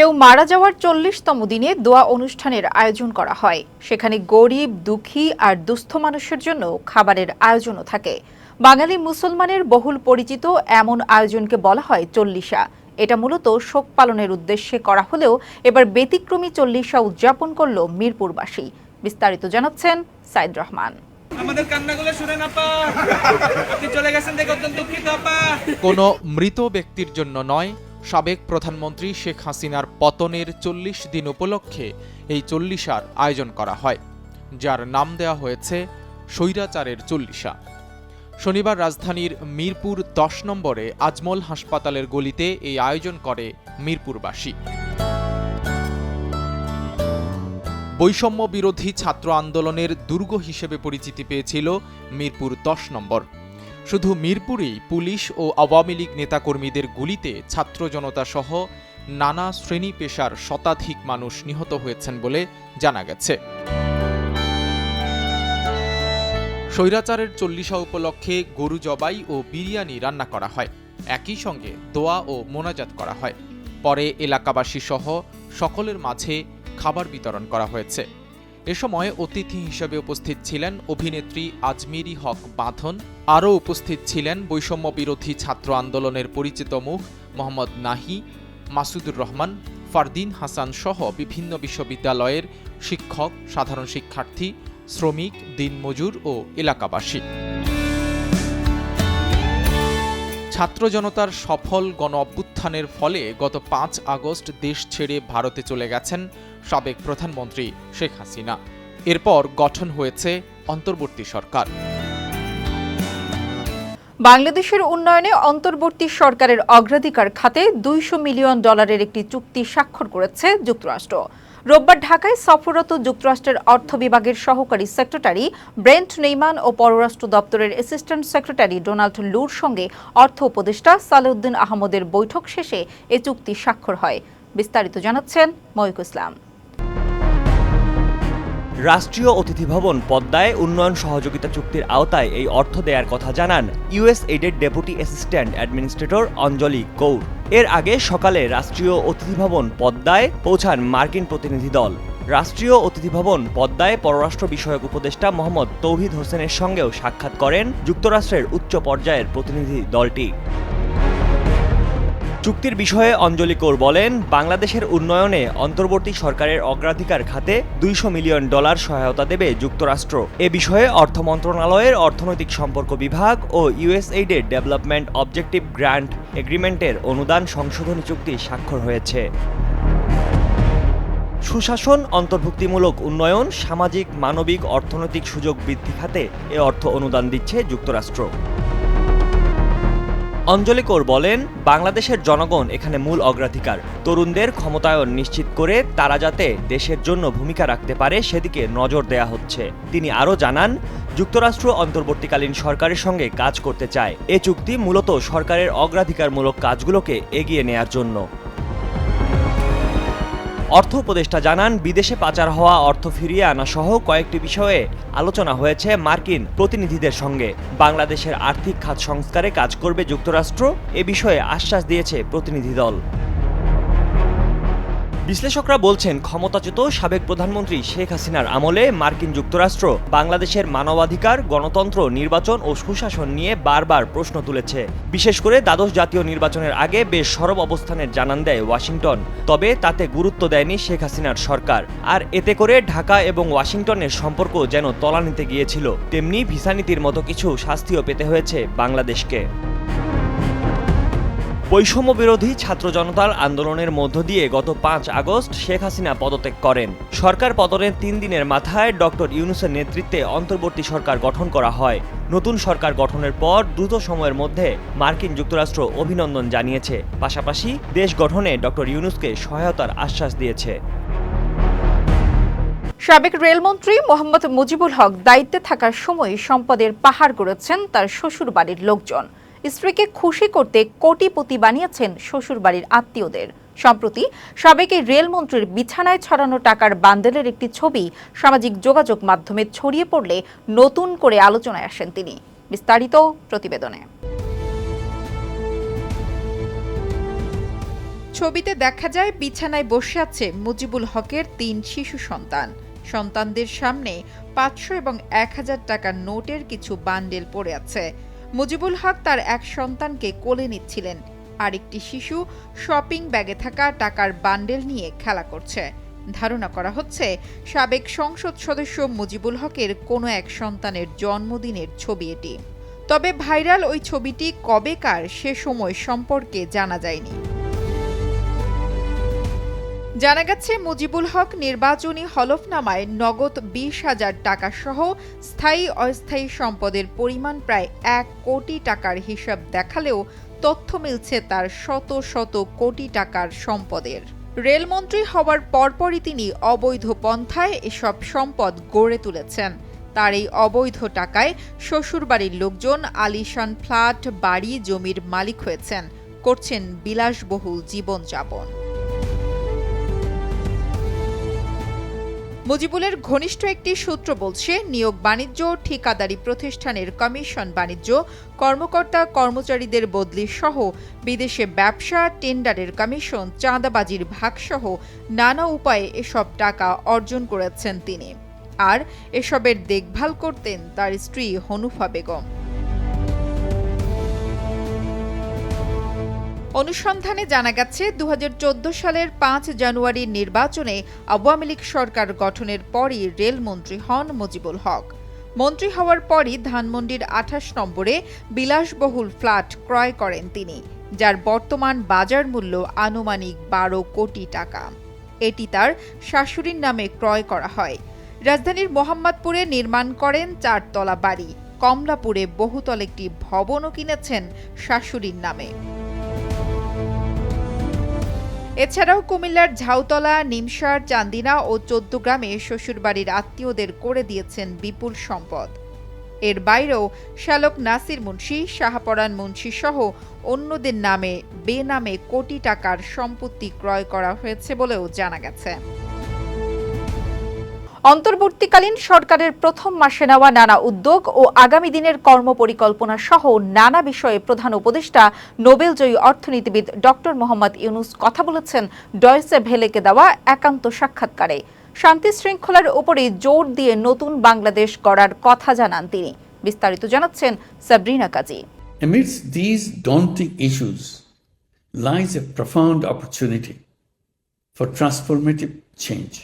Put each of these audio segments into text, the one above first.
কেউ মারা যাওয়ার চল্লিশতম দিনে দোয়া অনুষ্ঠানের আয়োজন করা হয়। সেখানে গরিব দুঃখী আর দুস্থ মানুষের জন্য খাবারের আয়োজনও থাকে। বাঙালি মুসলমানের বহুল পরিচিত এমন আয়োজনকে বলা হয় চল্লিশা। এটা মূলত শোক পালনের উদ্দেশ্যে করা হলেও এবার ব্যতিক্রমী চল্লিশা উদযাপন করল মিরপুরবাসী। বিস্তারিত জানাচ্ছেন সাইদ রহমান। আমাদের কান্নাগুলো শুনেন আপা। আপনি চলে গেছেন দেখে অত্যন্ত দুঃখিত আপা। কোনো মৃত ব্যক্তির জন্য নয় সাবেক প্রধানমন্ত্রী শেখ হাসিনার পতনের চল্লিশ দিন উপলক্ষে এই চল্লিশার আয়োজন করা হয়, যার নাম দেওয়া হয়েছে স্বৈরাচারের চল্লিশা। শনিবার রাজধানীর মিরপুর দশ নম্বরে আজমল হাসপাতালের গলিতে এই আয়োজন করে মিরপুরবাসী। বৈষম্য বিরোধী ছাত্র আন্দোলনের দুর্গ হিসেবে পরিচিতি পেয়েছিল মিরপুর দশ নম্বর। শুধু মিরপুরেই পুলিশ ও আওয়ামী লীগ নেতাকর্মীদের গুলিতে ছাত্র জনতা সহ নানা শ্রেণি পেশার শতাধিক মানুষ নিহত হয়েছেন বলে জানা গেছে। স্বৈরাচারের চল্লিশা উপলক্ষে গরু জবাই ও বিরিয়ানি রান্না করা হয়। একই সঙ্গে দোয়া ও মোনাজাত করা হয়। পরে এলাকাবাসী সহ সকলের মাঝে খাবার বিতরণ করা হয়েছে। এ সময় অতিথি হিসেবে উপস্থিত ছিলেন অভিনেত্রী আজমিরি হক বাঁধন আরও উপস্থিত ছিলেন বৈষম্য বিরোধী ছাত্র আন্দোলনের পরিচিত মুখ মোহাম্মদ নাহি, মাসুদুর রহমান, ফারদিন হাসান সহ বিভিন্ন বিশ্ববিদ্যালয়ের শিক্ষক, সাধারণ শিক্ষার্থী, শ্রমিক, দিনমজুর ও এলাকাবাসী। ছাত্র জনতার সফল গণ অভ্যুত্থানের ফলে গত পাঁচ আগস্ট দেশ ছেড়ে ভারতে চলে গেছেন সাবেক প্রধানমন্ত্রী শেখ হাসিনা। এরপর গঠন হয়েছে অন্তর্বর্তী সরকার। বাংলাদেশের উন্নয়নে অন্তর্বর্তী সরকারের অগ্রাধিকার খাতে দুইশো মিলিয়ন ডলারের একটি চুক্তি স্বাক্ষর করেছে যুক্তরাষ্ট্র। রোববার ঢাকায় সফররত যুক্তরাষ্ট্রের অর্থ বিভাগের সহকারী সেক্রেটারি ব্রেন্ট নেইমান ও পররাষ্ট্র দপ্তরের অ্যাসিস্ট্যান্ট সেক্রেটারি ডোনাল্ড লুর সঙ্গে অর্থ উপদেষ্টা সালেউদ্দিন আহমদের বৈঠক শেষে এ চুক্তি স্বাক্ষর হয়। বিস্তারিত জানাচ্ছেন ময়ূক ইসলাম। রাষ্ট্রীয় অতিথি ভবন পদ্মায় উন্নয়ন সহযোগিতা চুক্তির আওতায় এই অর্থ দেওয়ার কথা জানান US aided deputy assistant administrator Anjali Kaur. এর আগে সকালে রাষ্ট্রীয় অতিথি ভবন পদ্মায় পৌঁছান মার্কিন প্রতিনিধি দল। রাষ্ট্রীয় অতিথি ভবন পদ্মায় পররাষ্ট্র বিষয়ক উপদেষ্টা মোহাম্মদ তৌহিদ হোসেনের সঙ্গেও সাক্ষাৎ করেন যুক্তরাষ্ট্রের উচ্চ পর্যায়ের প্রতিনিধি দলটি। চুক্তির বিষয়ে অঞ্জলি কৌর বলেন, বাংলাদেশের উন্নয়নে অন্তর্বর্তী সরকারের অগ্রাধিকার খাতে দুইশো মিলিয়ন ডলার সহায়তা দেবে যুক্তরাষ্ট্র। এ বিষয়ে অর্থ মন্ত্রণালয়ের অর্থনৈতিক সম্পর্ক বিভাগ ও ইউএসএইডের ডেভেলপমেন্ট অবজেক্টিভ গ্র্যান্ট এগ্রিমেন্টের অনুদান সংশোধনী চুক্তি স্বাক্ষর হয়েছে। সুশাসন, অন্তর্ভুক্তিমূলক উন্নয়ন, সামাজিক, মানবিক, অর্থনৈতিক সুযোগ বৃদ্ধি খাতে এ অর্থ অনুদান দিচ্ছে যুক্তরাষ্ট্র। অঞ্জলি কৌর বলেন, বাংলাদেশের জনগণ এখানে মূল অগ্রাধিকার। তরুণদের ক্ষমতায়ন নিশ্চিত করে তারা যাতে দেশের জন্য ভূমিকা রাখতে পারে সেদিকে নজর দেয়া হচ্ছে। তিনি আরও জানান, যুক্তরাষ্ট্র অন্তর্বর্তীকালীন সরকারের সঙ্গে কাজ করতে চায়। এ চুক্তি মূলত সরকারের অগ্রাধিকারমূলক কাজগুলোকে এগিয়ে নেয়ার জন্য। অর্থ উপদেষ্টা জানান, বিদেশে পাচার হওয়া অর্থ ফিরিয়ে আনা সহ কয়েকটি বিষয়ে আলোচনা হয়েছে মার্কিন প্রতিনিধিদের সঙ্গে। বাংলাদেশের আর্থিক খাত সংস্কারে কাজ করবে যুক্তরাষ্ট্র, এ বিষয়ে আশ্বাস দিয়েছে প্রতিনিধি দল। বিশ্লেষকরা বলছেন, ক্ষমতাচ্যুত সাবেক প্রধানমন্ত্রী শেখ হাসিনার আমলে মার্কিন যুক্তরাষ্ট্র বাংলাদেশের মানবাধিকার, গণতন্ত্র, নির্বাচন ও সুশাসন নিয়ে বারবার প্রশ্ন তুলেছে। বিশেষ করে দ্বাদশ জাতীয় নির্বাচনের আগে বেশ সরব অবস্থানের জানান দেয় ওয়াশিংটন, তবে তাতে গুরুত্ব দেয়নি শেখ হাসিনার সরকার। আর এতে করে ঢাকা এবং ওয়াশিংটনের সম্পর্ক যেন তলানিতে গিয়েছিল, তেমনি ভিসা নীতির মতো কিছু শাস্তিও পেতে হয়েছে বাংলাদেশকে। বৈষম্য বিরোধী ছাত্র জনতার আন্দোলনের মধ্য দিয়ে গত পাঁচ আগস্ট শেখ হাসিনা পদত্যাগ করেন। সরকার পতনের তিন দিনের মাথায় ডক্টর ইউনুসের নেতৃত্বে অন্তর্বর্তী সরকার গঠন করা হয়। নতুন সরকার গঠনের পর দ্রুত সময়ের মধ্যে মার্কিন যুক্তরাষ্ট্র অভিনন্দন জানিয়েছে। পাশাপাশি দেশ গঠনে ডক্টর ইউনুসকে সহায়তার আশ্বাস দিয়েছে। সাবেক রেলমন্ত্রী মোহাম্মদ মুজিবুল হক দায়িত্বে থাকার সময় সম্পদের পাহাড় গড়েছেন তার শ্বশুর বাড়ির লোকজন। স্ত্রীকে খুশি করতে কোটিপতি বানিয়েছেন শ্বশুর বাড়ির আত্মীয়দের। সম্প্রতি সাবেক রেলমন্ত্রীর বিছানায় ছড়ানো টাকার বান্ডেলের একটি ছবি সামাজিক যোগাযোগ মাধ্যমে ছড়িয়ে পড়লে নতুন করে আলোচনায় আসেন তিনি। বিস্তারিত প্রতিবেদনে। ছবিতে দেখা যায়, বিছানায় বসে আছে মুজিবুল হকের তিন শিশু সন্তান। সন্তানদের সামনে পাঁচশো এবং এক হাজার টাকার নোটের কিছু বান্ডেল পড়ে আছে। মুজিবুল হক তার এক সন্তানকে কোলে নিচ্ছিলেন। আরেকটি শিশু শপিং ব্যাগে থাকা টাকার বান্ডেল নিয়ে খেলা করছে। ধারণা করা হচ্ছে, সাবেক সংসদ সদস্য মুজিবুল হকের কোনো এক সন্তানের জন্মদিনের ছবি এটি। তবে ভাইরাল ওই ছবিটি কবেকার সে সময় সম্পর্কে জানা যায়নি। জানা গেছে, মুজিবুল হক নির্বাচনী হলফনামায় নগদ বিশ হাজার টাকা সহ স্থায়ী অস্থায়ী সম্পদের পরিমাণ প্রায় এক কোটি টাকার হিসাব দেখালেও তথ্য মিলছে তার শত শত কোটি টাকার সম্পদের। রেলমন্ত্রী হওয়ার পরপরই তিনি অবৈধ পন্থায় এসব সম্পদ গড়ে তুলেছেন। তার এই অবৈধ টাকায় শ্বশুরবাড়ির লোকজন আলিশান ফ্ল্যাট, বাড়ি, জমির মালিক হয়েছেন। করছেন বিলাসবহুল জীবনযাপন। মুজিবুলের ঘনিষ্ঠ একটি সূত্র বলছে, নিয়োগ বাণিজ্য ঠিকাদারি প্রতিষ্ঠানের কমিশন বাণিজ্য, কর্মকর্তা কর্মচারীদের বদলি সহ বিদেশে ব্যবসা, টেন্ডারের কমিশন, চাঁদাবাজির ভাগসহ নানা উপায়ে এসব টাকা অর্জন করেছেন তিনি। আর এসবের দেখভাল করতেন তার স্ত্রী হনুফা বেগম। অনুসন্ধানে জানা গেছে দু হাজার চোদ্দ সালের পাঁচ জানুয়ারির নির্বাচনে আওয়ামী লীগ সরকার গঠনের পরই রেলমন্ত্রী হন মুজিবুল হক। মন্ত্রী হওয়ার পরই ধানমন্ডির আঠাশ নম্বরে বিলাসবহুল ফ্ল্যাট ক্রয় করেন তিনি, যার বর্তমান বাজার মূল্য আনুমানিক বারো কোটি টাকা। এটি তার শাশুড়ির নামে ক্রয় করা হয়। রাজধানীর মোহাম্মদপুরে নির্মাণ করেন চারতলা বাড়ি। কমলাপুরে বহুতল একটি ভবনও কিনেছেন শাশুড়ির নামে। এছাড়াও কুমিল্লার ঝাউতলা, নিমসার, চান্দিনা ও চোদ্দগ্রামে শ্বশুরবাড়ির আত্মীয়দের করে দিয়েছেন বিপুল সম্পদ। এর বাইরেও শ্যালক নাসির মুন্সি শাহপরান মুন্সি সহ অন্যদের নামে, বেনামে কোটি টাকার সম্পত্তি ক্রয় করা হয়েছে বলেও জানা গেছে। অন্তর্বর্তীকালীন সরকারের প্রথম মাসে নেওয়া নানা উদ্যোগ ও আগামী দিনের কর্মপরিকল্পনা সহ নানা বিষয়ে প্রধান উপদেষ্টা নোবেলজয়ী অর্থনীতিবিদ ডক্টর মোহাম্মদ ইউনুস কথা বলেছেন ডয়েসে ভেলেকে দেওয়া একান্ত সাক্ষাৎকারে। শান্তি শৃঙ্খলার উপরে জোর দিয়ে নতুন বাংলাদেশ গড়ার কথা জানান তিনি। বিস্তারিত জানাচ্ছেন সাবরিনা কাজী। Amidst these daunting issues lies a profound opportunity for transformative change.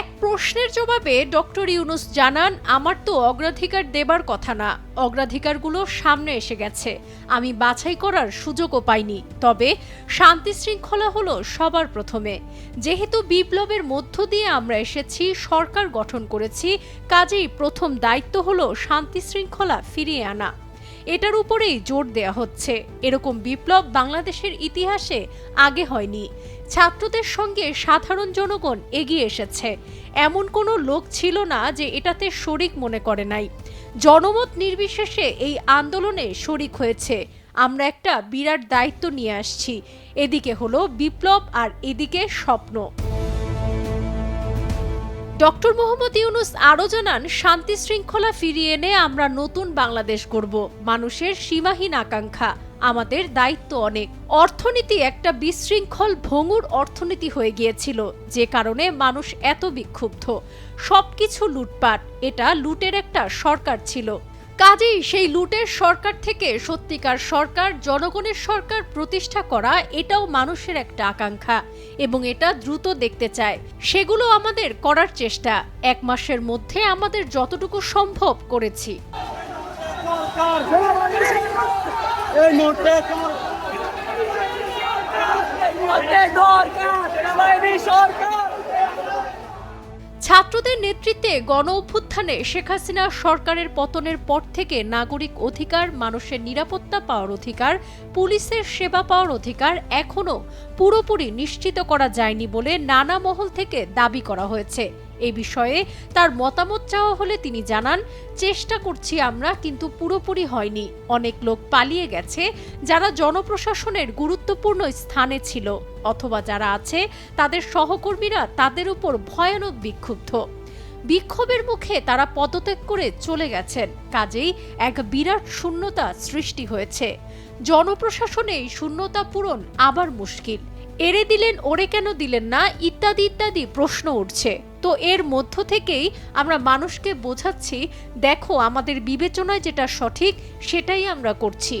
এক প্রশ্নের জবাবে ডক্টর ইউনুস জানান, আমার তো অগ্রাধিকার দেবার কথা না। অগ্রাধিকারগুলো সামনে এসে গেছে। আমি বাছাই করার সুযোগও পাইনি। তবে শান্তি শৃঙ্খলা হলো সবার প্রথমে। যেহেতু বিপ্লবের মধ্য দিয়ে আমরা এসেছি, সরকার গঠন করেছি, কাজেই প্রথম দায়িত্ব হলো শান্তি শৃঙ্খলা ফিরিয়ে আনা। এটার উপরেই জোর দেয়া হচ্ছে। এরকম বিপ্লব বাংলাদেশের ইতিহাসে আগে হয়নি। ছাত্রদের সঙ্গে সাধারণ জনগণ এগিয়ে এসেছে। এমন কোনো লোক ছিল না যে এটাতে শরিক মনে করে নাই। জনমত নির্বিশেষে এই আন্দোলনে শরিক হয়েছে। আমরা একটা বিরাট দায়িত্ব নিয়ে আসছি। এদিকে হলো বিপ্লব আর এদিকে স্বপ্ন। ডক্টর মোহাম্মদ ইউনুস আরও জানান, শান্তি শৃঙ্খলা ফিরিয়ে এনে আমরা নতুন বাংলাদেশ করব মানুষের সীমাহীন আকাঙ্ক্ষা আমাদের দায়িত্ব অনেক। অর্থনীতি একটা বিশৃঙ্খল ভঙ্গুর অর্থনীতি হয়ে গিয়েছিল, যে কারণে মানুষ এত বিক্ষুব্ধ। সবকিছু লুটপাট, এটা লুটের একটা সরকার ছিল। কাজেই সেই লুটের সরকার থেকে সত্যিকার সরকার, জনগণের সরকার প্রতিষ্ঠা করা এটাও মানুষের একটা আকাঙ্ক্ষা এবং এটা দ্রুত দেখতে চায়। সেগুলো আমাদের করার চেষ্টা। এক মাসের মধ্যে আমাদের যতটুকু সম্ভব করেছি। সরকার। ছাত্রদের নেতৃত্বে গণ অভ্যুত্থানে শেখ হাসিনা সরকারের পতনের পর থেকে নাগরিক অধিকার, মানুষের নিরাপত্তা পাওয়ার অধিকার, পুলিশের সেবা পাওয়ার অধিকার এখনও পুরোপুরি নিশ্চিত করা যায়নি বলে নানা মহল থেকে দাবি করা হয়েছে। এ বিষয়ে তার মতামত চাওয়া হলে তিনি জানান, চেষ্টা করছি আমরা, কিন্তু পুরোপুরি হয়নি। অনেক লোক পালিয়ে গেছে যারা জনপ্রশাসনের গুরুত্বপূর্ণ স্থানে ছিল অথবা যারা আছে, তাদের সহকর্মীরা তাদের উপর ভয়ানক বিক্ষুব্ধ। বিক্ষোভের মুখে তারা পদত্যাগ করে চলে গেছেন। কাজেই এক বিরাট শূন্যতা সৃষ্টি হয়েছে। জনপ্রশাসনে এই শূন্যতা পূরণ আবার মুশকিল। এড়ে দিলেন ওরে কেন দিলেন না? ইত্যাদি ইত্যাদি প্রশ্ন উঠছে। তো এর মধ্য থেকেই আমরা মানুষকে বোঝাচ্ছি, দেখো আমাদের বিবেচনায় যেটা সঠিক, সেটাই আমরা করছি।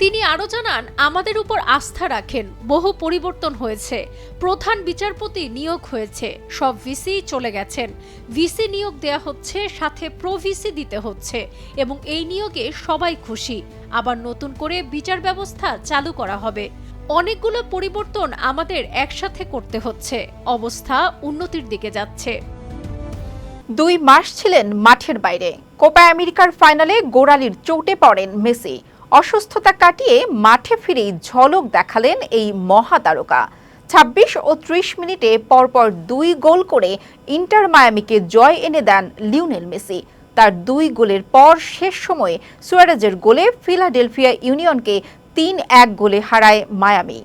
তিনি আরও জানান, আমাদের উপর আস্থা রাখেন, বহু পরিবর্তন হয়েছে, প্রধান বিচারপতি নিয়োগ হয়েছে, সব ভিসি চলে গেছেন। ভিসি নিয়োগ দেয়া হচ্ছে, সাথে প্রো ভিসি দিতে হচ্ছে, এবং এই নিয়োগে সবাই খুশি। আবার নতুন করে বিচার ব্যবস্থা চালু করা হবে। অনেকগুলো পরিবর্তন আমাদের একসাথে করতে হচ্ছে। অবস্থা উন্নতির দিকে যাচ্ছে। দুই মাস ছিলেন মাঠের বাইরে। কোপা আমেরিকার ফাইনালে গোড়ালির চোটে পড়েন মেসি। অসুস্থতা কাটিয়ে মাঠে ফিরেই ঝলক দেখালেন এই মহাতারকা। ছাব্বিশ ও ত্রিশ মিনিটে পরপর দুই গোল করে ইন্টার মায়ামিকে জয় এনে দেন লিওনেল মেসি। তার দুই গোলের পর শেষ সময়ে সুয়ারেজের গোলে ফিলাডেলফিয়া ইউনিয়নকে তিন এক গোলে হারায় মায়ামি।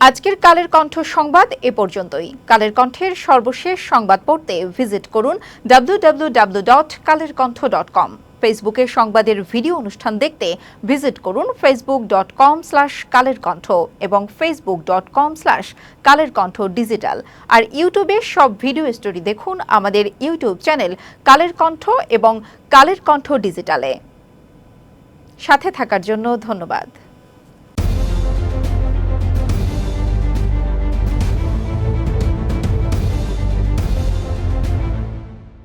আজকের কালের কণ্ঠ সংবাদ এ পর্যন্তই। কালের কণ্ঠের সর্বশেষ সংবাদ পড়তে ভিজিট করুন W dot Kaler Kantho dot com ফেসবুকে সংবাদের ভিডিও অনুষ্ঠান দেখতে ভিজিট করুন Facebook dot com slash Kaler Kantho এবং Facebook dot com slash Kaler Kantho digital আর ইউটিউবে সব ভিডিও স্টোরি দেখুন আমাদের ইউটিউব চ্যানেল কালের কণ্ঠ এবং কালের কণ্ঠ ডিজিটালে। সাথে থাকার জন্য ধন্যবাদ।